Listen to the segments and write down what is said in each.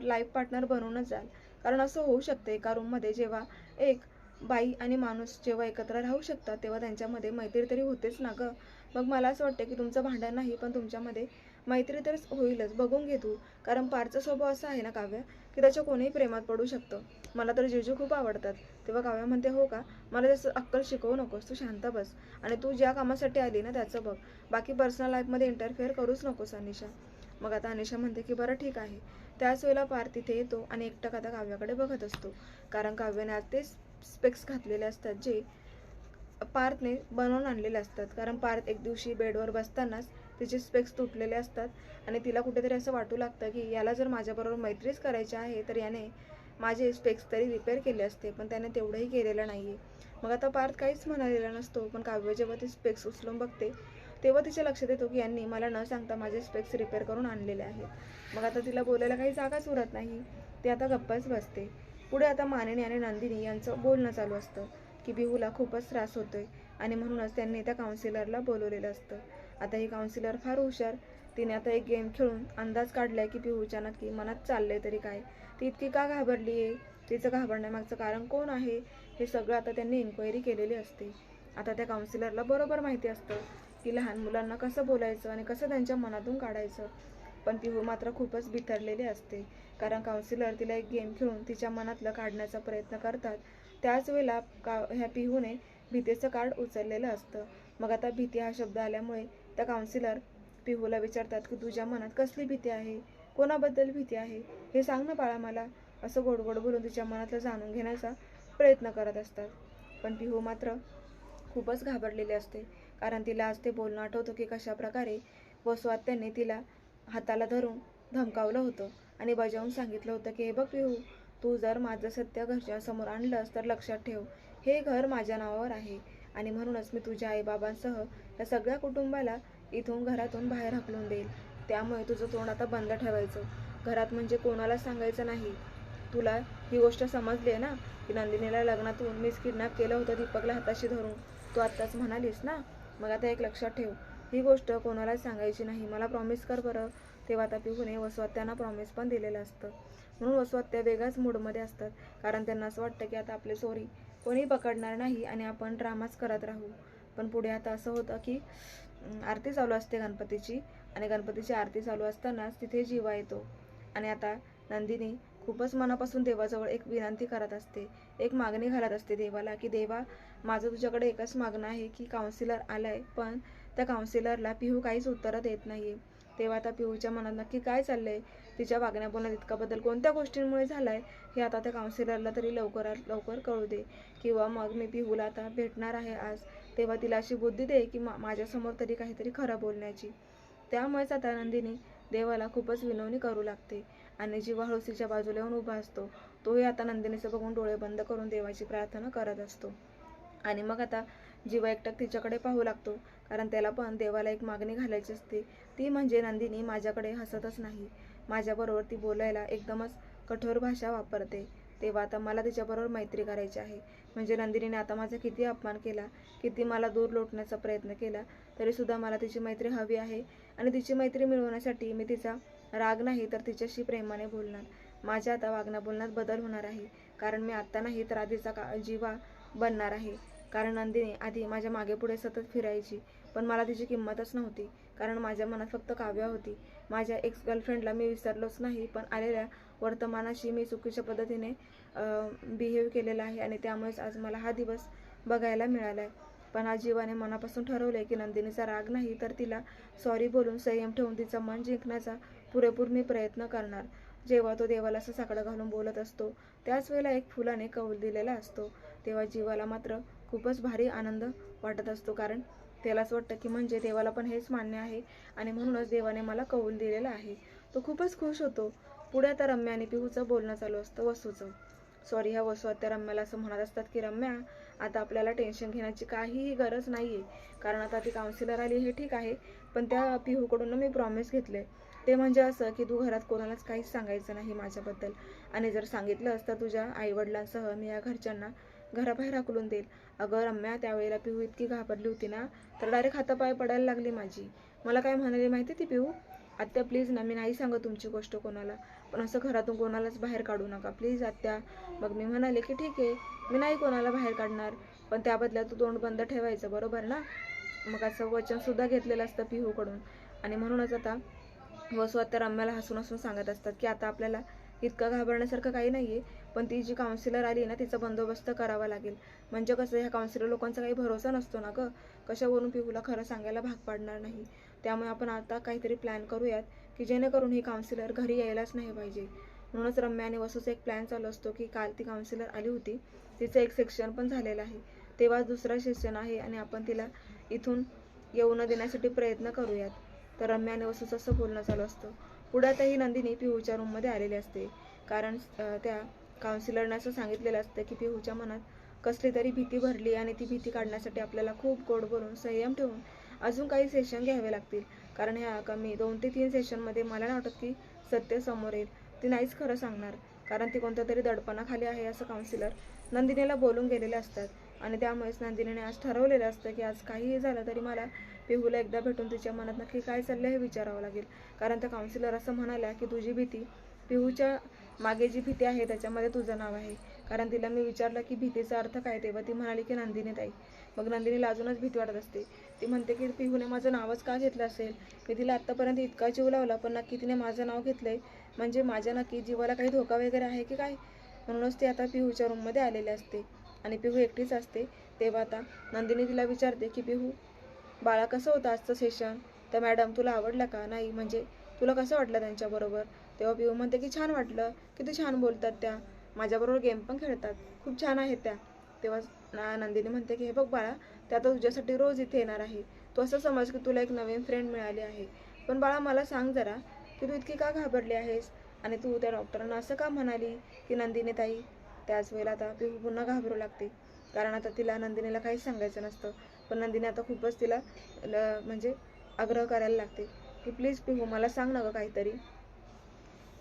Life partner बनवूनच जाल. कारण असं होऊ शकतं एका रूममध्ये जेव्हा एक बाई आणि माणूस जेव्हा एकत्र राहू शकतात तेव्हा त्यांच्यामध्ये मैत्री तरी होतेच ना गं. मग मला असं वाटतं की तुमचं भांडण नाही पण तुमच्यामध्ये मैत्री तर होईलच. बघून घे तू. कारण पारचा स्वभाव असा आहे ना काव्य की त्याच्या कोणीही प्रेमात पडू शकतं. मला तर जेजू खूप आवडतात. तेव्हा काव्य म्हणते हो का? मला त्याचं अक्कल शिकवू नकोस. तू शांत बस. आणि तू ज्या कामासाठी आली ना त्याचं बघ. बाकी पर्सनल लाईफमध्ये इंटरफेअर करूच नकोस अनिशा. मग आता अनिशा म्हणते की बरं ठीक आहे. त्याच वेळेला पार तिथे येतो आणि एकटक आता काव्याकडे बघत असतो. कारण काव्याने आज ते स्पेक्स घातलेले असतात जे पार्थने बनवून आणलेले असतात. कारण पार्थ एक दिवशी बेडवर बसतानाच तिचे स्पेक्स तुटलेले असतात आणि तिला कुठेतरी असं वाटू लागतं की याला जर माझ्याबरोबर मैत्रीच करायची आहे तर याने माझे स्पेक्स तरी रिपेअर केले असते पण त्याने तेवढंही केलेलं नाही आहे मग आता पार्थ काहीच म्हणालेला नसतो पण काव्य जेव्हा ती स्पेक्स उचलून बघते तेव्हा तिच्या लक्षात येतो की यांनी मला न सांगता माझे स्पेक्स रिपेअर करून आणलेले आहेत. मग आता तिला बोलायला काही जागाच उरत नाही. ती आता गप्पाच बसते. पुढे आता मानिनी आणि नंदिनी यांचं बोलणं चालू असतं की बिहूला खूपच त्रास होतोय आणि म्हणूनच त्यांनी त्या काउन्सिलरला बोलवलेलं असतं. आता ही काउन्सिलर फार हुशार. तिने आता एक गेम खेळून अंदाज काढलाय की बिहूच्या नक्की मनात चाललंय तरी काय. ती इतकी का घाबरली आहे? तिचं घाबरण्यामागचं कारण कोण आहे? हे सगळं आता त्यांनी इन्क्वायरी केलेली असते. आता त्या काउन्सिलरला बरोबर माहिती असतं की लहान मुलांना कसं बोलायचं आणि कसं त्यांच्या मनातून काढायचं. पण पिहू मात्र खूपच बिथरलेली असते. कारण काउन्सिलर तिला एक गेम खेळून तिच्या मनातलं काढण्याचा प्रयत्न करतात. त्याच वेळेला का ह्या पिहूने भीतीचं कार्ड उचललेलं असतं. मग आता भीती हा शब्द आल्यामुळे त्या काउन्सिलर पिहूला विचारतात की तुझ्या मनात कसली भीती आहे? कोणाबद्दल भीती आहे? हे सांग ना बाळा मला. असं गोड गोड बोलून तिच्या मनातलं जाणून घेण्याचा प्रयत्न करत असतात. पण पिहू मात्र खूपच घाबरलेली असते. कारण तिला आज ते बोलणं आठवतं की कशा प्रकारे वसुआत्याने तिला हाताला धरून धमकावलं होतं आणि बजावून सांगितलं होतं की हे बघ पिहू तू जर माझं सत्य घरच्या समोर आणलंस तर लक्षात ठेव हे घर माझ्या नावावर आहे आणि म्हणूनच मी तुझ्या आईबाबांसह या सगळ्या कुटुंबाला इथून घरातून बाहेर हकलून देईल. त्यामुळे तुझं तोंड आता बंद ठेवायचं. घरात म्हणजे कोणाला सांगायचं नाही. तुला ही गोष्ट समजली आहे ना? की नंदिनीला लग्नातून मीच किडनॅप केलं होतं दीपकला हाताशी धरून. तू आत्ताच म्हणालीस ना? मग आता एक लक्षात ठेव. ही गोष्ट कोणालाच सांगायची नाही. मला प्रॉमिस कर बरं. तेव्हा आता पिहूने वसवात्यांना प्रॉमिस पण दिलेलं असतं. म्हणून वसवात्या वेगळ्याच मूडमध्ये असतात. कारण त्यांना असं वाटतं की आता आपले चोरी कोणी पकडणार नाही आणि आपण ड्रामाच करत राहू. पण पुढे आता असं होतं की आरती चालू असते गणपतीची आणि गणपतीची आरती चालू असतानाच तिथे जीवा येतो. आणि आता नंदिनी खूपच मनापासून देवाजवळ एक विनंती करत असते. एक मागणी घालत असते देवाला की देवा माझं तुझ्याकडे एकच मागणं आहे की काउन्सिलर आलं आहे पण त्या काउन्सिलरला पिहू काहीच उत्तरं देत नाही तेव्हा आता पिहूच्या मनात नक्की काय चाललंय? तिच्या वागण्या बोलण्यात इतका बदल कोणत्या गोष्टींमुळे झालाय? हे आता त्या काउन्सिलरला तरी लवकरात लवकर कळू दे. किंवा मग मी पिहूला आता भेटणार आहे आज. तेव्हा तिला अशी बुद्धी दे की मा माझ्यासमोर तरी काहीतरी खरं बोलण्याची. त्यामुळेच आता नंदिनी देवाला खूपच विनवणी करू लागते आणि जी हळूच बाजूला येऊन उभा असतो तोही आता नंदिनीचं बघून डोळे बंद करून देवाची प्रार्थना करत असतो. आणि मग आता जीवा एकटक तिच्याकडे पाहू लागतो. कारण त्याला पण देवाला एक मागणी घालायची असते. ती म्हणजे नंदिनी माझ्याकडे हसतच नाही. माझ्याबरोबर ती बोलायला एकदमच कठोर भाषा वापरते. तेव्हा आता मला तिच्याबरोबर मैत्री करायची आहे. म्हणजे नंदिनीने आता माझा किती अपमान केला किती मला दूर लोटण्याचा प्रयत्न केला तरीसुद्धा मला तिची मैत्री हवी आहे. आणि तिची मैत्री मिळवण्यासाठी मी तिचा राग नाही तर तिच्याशी प्रेमाने बोलणार. माझ्या आता वागण्या बोलण्यात बदल होणार आहे. कारण मी आत्ता नाही तर आधीचा का जीवा बनणार आहे. कारण नंदिनी आधी माझ्या मागे पुढे सतत फिरायची. पण मला तिची किंमतच नव्हती कारण माझ्या मनात फक्त काव्या होती. माझ्या एक्स गर्लफ्रेंडला मी विसरलोच नाही पण आलेल्या वर्तमानाशी मी चुकीच्या पद्धतीने बिहेव केलेला आहे आणि त्यामुळेच आज मला हा दिवस बघायला मिळाला आहे पण आज जीवाने मनापासून आहे की नंदिनीचा राग नाही तर तिला सॉरी बोलून संयम ठेवून तिचं मन जिंकण्याचा पुरेपूर मी प्रयत्न करणार. जेव्हा तो देवाला असं साकडं घालून बोलत असतो त्याच वेळेला एक फुलाने कौल दिलेला असतो. तेव्हा जीवाला मात्र खूपच भारी आनंद वाटत असतो कारण त्यालाच वाटतं की म्हणजे देवाला पण हेच मान्य आहे आणि म्हणूनच देवाने मला कौल दिलेला आहे. तो खूपच खुश होतो. पुढे आता रम्या आणि पिहूचं बोलणं चालू असतं वसूचं. सॉरी ह्या वसू त्या रम्याला असं म्हणत असतात की रम्या आता आपल्याला टेन्शन घेण्याची काहीही गरज नाही आहे कारण आता ती काउन्सिलर आली हे ठीक आहे. पण त्या पिहूकडून मी प्रॉमिस घेतले ते म्हणजे असं की तू घरात कोणालाच काहीच सांगायचं नाही माझ्याबद्दल. आणि जर सांगितलं असतं तुझ्या आईवडिलांसह मी या घरच्यांना घराबाहेर हाकलून देईल. अगं रम्या त्यावेळेला पिहू इतकी घाबरली होती ना तर डायरेक्ट हातापाय पडायला लागली माझी. मला काय म्हणाली माहिती ती पिहू आत्या प्लीज ना मी नाही सांगत तुमची गोष्ट कोणाला. पण असं घरातून कोणालाच बाहेर काढू नका. प्लीज आत्या मग मी म्हणाले की ठीक आहे मी नाही कोणाला बाहेर काढणार. पण त्या बदल्यात तू तोंड बंद ठेवायचं बरोबर ना? मग असं वचनसुद्धा घेतलेलं असतं पिहूकडून. आणि म्हणूनच आता वसू आता रम्याला हसून हसून सांगत असतात की आता आपल्याला इतकं घाबरण्यासारखं काही नाही आहे पण ती जी काउन्सिलर आली ना तिचा बंदोबस्त करावा लागेल. म्हणजे कसं ह्या काउन्सिलर लोकांचा काही भरोसा नसतो ना गं. कशावरून पिहूला खरं सांगायला भाग पाडणार नाही. त्यामुळे आपण आता काहीतरी प्लॅन करूयात की जेणेकरून ही काउन्सिलर घरी यायलाच नाही पाहिजे. म्हणूनच रम्या आणि वसूचा एक प्लॅन चालू असतो की काल ती काउन्सिलर आली होती. तिचं एक सेक्शन पण झालेलं आहे. तेव्हा दुसरा सेशन आहे आणि आपण तिला इथून येऊ न देण्यासाठी प्रयत्न करूयात. तर रम्या आणि वसूचं असं बोलणं चालू असतं. पुढे आता ही नंदिनी पिहूच्या रूममध्ये आलेली असते. कारण त्या काउन्सिलरनं असं सांगितलेलं असतं की पिहूच्या मनात कसली तरी भीती भरली आणि ती भीती काढण्यासाठी आपल्याला खूप गोड बोलून संयम ठेवून अजून काही सेशन घ्यावे लागतील. कारण ह्या कमी दोन ते तीन सेशनमध्ये मला नाही वाटत की सत्य समोर येईल. ती नाहीच खरं सांगणार. कारण ती कोणत्या तरी दडपणाखाली आहे असं काउन्सिलर नंदिनीला बोलून गेलेले असतात. आणि त्यामुळेच नंदिनीने आज ठरवलेलं असतं की आज काहीही झालं तरी मला पिहूला एकदा भेटून तिच्या मनात नक्की काय चाललं हे विचारावं लागेल. कारण त्या काउन्सिलर असं म्हणाल्या की तुझी भीती पिहूच्या मागे जी भीती आहे त्याच्यामध्ये तुझं नाव आहे. कारण तिला मी विचारलं की भीतीचा अर्थ काय तेव्हा ती म्हणाली की नंदिनी ताई. मग नंदिनीला अजूनच भीती वाटत असते. ती म्हणते की पिहूने माझं नावच का घेतलं असेल? मी तिला आत्तापर्यंत इतका जीव लावला पण नक्की तिने माझं नाव घेतलंय. म्हणजे माझ्या नक्की जीवाला काही धोका वगैरे आहे की काय? म्हणूनच ती आता पिहूच्या रूममध्ये आलेली असते. आणि पिहू एकटीच असते. तेव्हा आता नंदिनी तिला विचारते की पिहू बाळा कसं होतं आजचं सेशन तर मॅडम तुला आवडलं का? नाही म्हणजे तुला कसं वाटलं त्यांच्याबरोबर? तेव्हा पिहू म्हणते की छान वाटलं. किती छान बोलतात त्या. माझ्याबरोबर गेम पण खेळतात. खूप छान आहेत त्या. तेव्हा नंदिनी म्हणते की हे बघ बाळा त्या आता तुझ्यासाठी रोज इथे येणार आहे. तू असं समज की तुला एक नवीन फ्रेंड मिळाली आहे. पण बाळा मला सांग जरा की तू इतकी का घाबरली आहेस? आणि तू त्या डॉक्टरांना असं का म्हणाली की नंदिनी ताई त्याच वेळेला आता पिहू पुन्हा घाबरू लागते. कारण आता तिला नंदिनीला काहीच सांगायचं नसतं. पण नंदिनी आता खूपच तिला ल- म्हणजे आग्रह करायला लागते. की प्लीज पिहू मला सांग ना गं काहीतरी.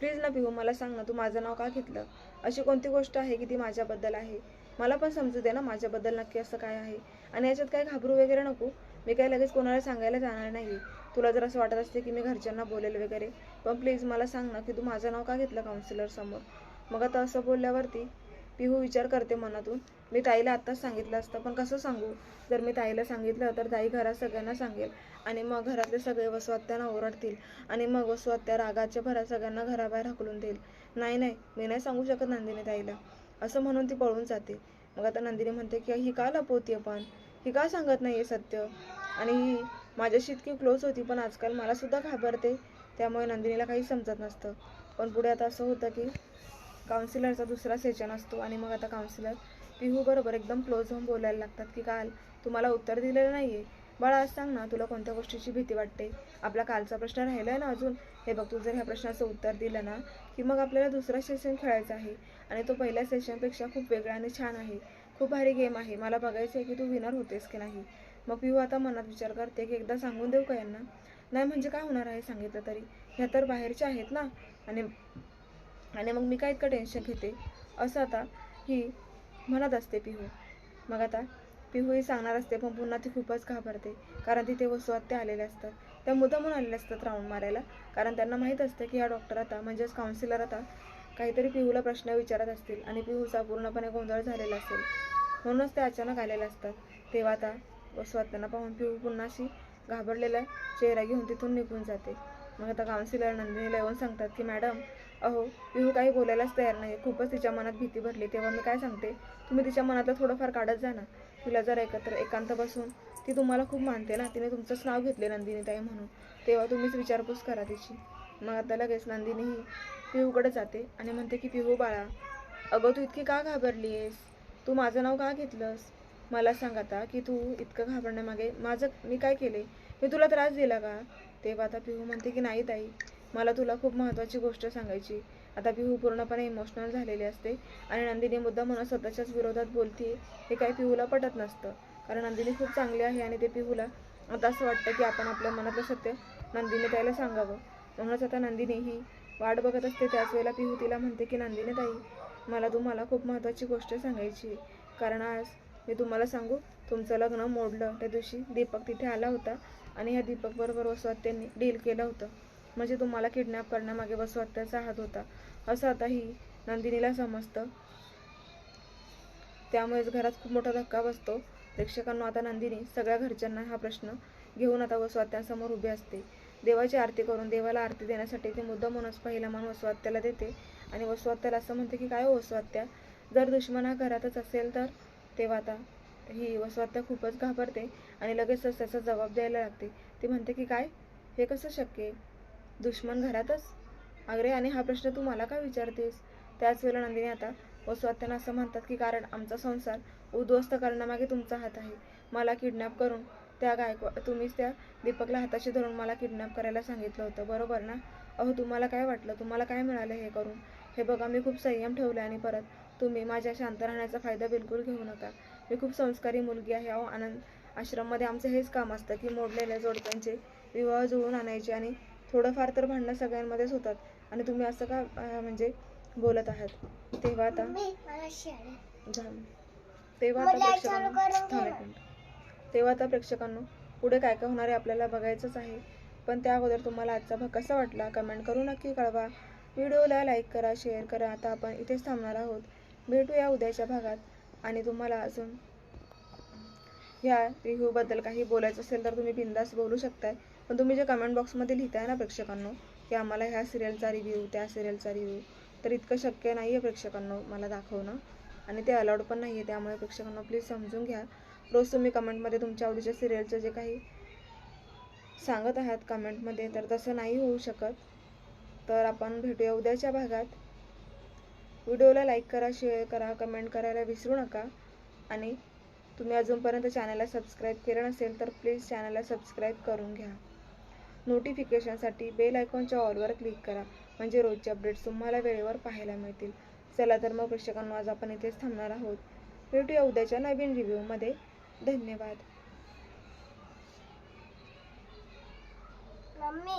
प्लीज ना पिहू मला सांग ना तू माझं नाव का घेतलं? अशी कोणती गोष्ट आहे की ती माझ्याबद्दल आहे? मला पण समजू दे ना माझ्याबद्दल नक्की असं काय आहे? आणि याच्यात काय घाबरू वगैरे नको. मी काय लगेच कोणाला सांगायला जाणार नाही तुला जर असं वाटत असते की मी घरच्यांना बोलेल वगैरे पण प्लीज मला सांग ना की तू माझं नाव का घेतलं काउन्सिलर समोर? मग आता असं बोलल्यावरती पिहू हो विचार करते मनातून. मी ताईला आत्ताच सांगितलं असतं पण कसं सांगू? जर मी ताईला सांगितलं तर ताई घरात सगळ्यांना सांगेल आणि मग घरातले सगळे वसुहत्यांना ओरडतील आणि मग वसुहत्या रागाच्या भरात सगळ्यांना घराबाहेर हकलून देईल. नाही नाही मी नाही सांगू शकत नंदिनी ताईला. असं म्हणून ती पळून जाते. मग आता नंदिनी म्हणते की ही का लपवते पण? ही का सांगत नाही आहे सत्य? आणि ही माझ्याशी इतकी क्लोज होती पण आजकाल मलासुद्धा घाबरते. त्यामुळे नंदिनीला काही समजत नसतं. पण पुढे आता असं होतं की काउन्सिलरचा दुसरा सेशन असतो आणि मग आता काउन्सिलर पिहू बरोबर एकदम क्लोज होऊन बोलायला लागतात की काल तुम्हाला उत्तर दिलेलं नाही आहे बाळा आज सांग ना तुला कोणत्या गोष्टीची भीती वाटते? आपला कालचा प्रश्न राहिला आहे ना अजून? हे बघ तू जर ह्या प्रश्नाचं उत्तर दिलं ना की मग आपल्याला दुसरा सेशन खेळायचा आहे आणि तो पहिल्या सेशनपेक्षा खूप वेगळा आणि छान आहे. खूप भारी गेम आहे. मला बघायचं आहे की तू विनर होतेस की नाही. मग पिहू आता मनात विचार करते की एकदा सांगून देऊ का यांना? नाही म्हणजे काय होणार आहे? सांगितलं तरी. ह्या तर बाहेरच्या आहेत ना. आणि आणि मग मी काय इतकं टेन्शन घेते? असं आता ही म्हणत असते पिहू. मग आता पिहू ही सांगणार असते पण पुन्हा ती खूपच घाबरते. कारण तिथे वसू आत्या आलेल्या असतात. त्या मुद्दामून आलेल्या असतात राऊंड मारायला. कारण त्यांना माहीत असतं की हा डॉक्टर आता म्हणजेच काउन्सिलर आता काहीतरी पिहूला प्रश्न विचारत असतील आणि पिहूचा पूर्णपणे गोंधळ झालेला असेल. म्हणूनच ते अचानक आलेले असतात. तेव्हा आता वसुआत्यांना पाहून पिहू पुन्हा अशी घाबरलेला चेहरा घेऊन तिथून निघून जाते. मग आता काउन्सिलर नंदिनीला येऊन सांगतात की मॅडम अहो पिहू काही बोलायलाच तयार नाही खूपच तिच्या मनात भीती भरली. तेव्हा मी काय सांगते? तुम्ही तिच्या मनातलं थोडंफार काढत जा ना. तिला जर एकत्र एकांत बसून ती तुम्हाला खूप मानते ना. तिने तुमचंच नाव घेतले नंदिनी ताई म्हणून. तेव्हा तुम्हीच विचारपूस करा तिची. मग आता लगेच नंदिनीही पिहूकडे जाते आणि म्हणते की पिहू बाळा अगं तू इतकी का घाबरली आहेस तू माझं नाव का घेतलंस? मला सांग आता की तू इतकं घाबरण्यामागे माझं मी काय केले? मी तुला त्रास दिला का? तेव्हा आता पिहू म्हणते की नाही ताई. मला तुला खूप महत्त्वाची गोष्ट सांगायची. आता पिहू पूर्णपणे इमोशनल झालेली असते आणि नंदिनी मुद्दा म्हणून स्वतःच्याच विरोधात बोलते हे काही पिहूला पटत नसतं. कारण नंदिनी खूप चांगली आहे आणि ते पिहूला आता असं वाटतं की आपण आपल्या मनातलं सत्य नंदिनी ताईला सांगावं. म्हणूनच आता नंदिनी ही वाट बघत असते. त्याच वेळेला पिहू तिला म्हणते की नंदिनी ताई मला तुम्हाला खूप महत्त्वाची गोष्ट सांगायची कारण आज मी तुम्हाला सांगू तुमचं लग्न मोडलं. त्या दिवशी दीपक तिथे आला होता आणि ह्या दीपकबरोबर वसवात त्यांनी डील केलं होतं. म्हणजे तुम्हाला किडनॅप करण्यामागे वसुहत्याचा हात होता. असं आता ही नंदिनीला समजतं. त्यामुळेच घरात खूप मोठा धक्का बसतो. प्रेक्षकांना आता नंदिनी सगळ्या घरच्यांना हा प्रश्न घेऊन आता वसुहत्यांसमोर उभी असते. देवाची आरती करून देवाला आरती देण्यासाठी ते मुद्दा म्हणूनच पहिला मान वसवात्याला देते. आणि वसवात्याला असं म्हणते की काय हो वसुहत्या जर दुश्मन हा घरातच असेल तर? तेव्हा आता ही वसवात्या खूपच घाबरते आणि लगेचच त्याचा जबाब द्यायला लागते. ती म्हणते की काय? हे कसं शक्य आहे? दुश्मन घरातच? अग्रे आणि हा प्रश्न तू मला का विचारतेस? त्याच वेळेला नंदिनी आता वसुआत्यांना असं म्हणतात की कारण आमचा संसार उद्ध्वस्त करण्यामागे तुमचा हात आहे. मला किडनॅप करून त्या गायकवा तुम्हीच त्या दीपकला हाताशी धरून मला किडनॅप करायला सांगितलं होतं. बरोबर ना? अहो तुम्हाला काय वाटलं? तुम्हाला काय मिळालं हे करून? हे बघा मी खूप संयम ठेवला आणि परत तुम्ही माझ्या शांत राहण्याचा फायदा बिलकुल घेऊ नका. मी खूप संस्कारी मुलगी आहे. अहो आनंद आश्रममध्ये आमचं हेच काम असतं की मोडलेल्या जोडप्यांचे विवाह जुळवून आणायचे आणि थोडंफार तर भांडणं सगळ्यांमध्येच होतात. आणि तुम्ही असं का म्हणजे बोलत आहात? तेव्हा आता तेव्हा आता प्रेक्षकांनो. तेव्हा आता प्रेक्षकांनो पुढे काय काय होणार आहे आपल्याला बघायचंच आहे. पण त्या अगोदर तुम्हाला आजचा भाग कसा वाटला कमेंट करून नक्की कळवा. व्हिडिओला लाईक करा शेअर करा. आता आपण इथेच थांबणार आहोत. भेटूया उद्याच्या भागात. आणि तुम्हाला अजून ह्या रिव्ह्यूबद्दल काही बोलायचं असेल तर तुम्ही बिंदास बोलू शकताय. पण तुम्ही जे कमेंट बॉक्समध्ये लिहिताय ना प्रेक्षकांनो की आम्हाला ह्या सिरियलचा रिव्ह्यू त्या सिरियलचा रिव्ह्यू तर इतकं शक्य नाही आहे प्रेक्षकांनो मला दाखवणं. आणि ते अलाउड पण नाही आहे त्यामुळे प्रेक्षकांना प्लीज समजून घ्या. रोज तुम्ही कमेंटमध्ये तुमच्या आवडीच्या सिरियलचं जे काही सांगत आहात कमेंटमध्ये तर तसं नाही होऊ शकत. तर आपण भेटूया उद्याच्या भागात. व्हिडिओला लाईक करा शेअर करा कमेंट करायला विसरू नका. आणि तुम्ही अजूनपर्यंत चॅनलला सबस्क्राईब केलं नसेल तर प्लीज चॅनलला सबस्क्राईब करून घ्या. नोटिफिकेशनसाठी बेल आयकॉनच्या ऑलवर क्लिक करा. म्हणजे रोजचे अपडेट्स तुम्हाला वेळेवर पाहायला मिळतील. चला तर मग प्रेक्षकांना आज आपण इथेच थांबणार आहोत. भेटूया उद्याच्या नवीन रिव्ह्यूमध्ये धन्यवाद. मम्मी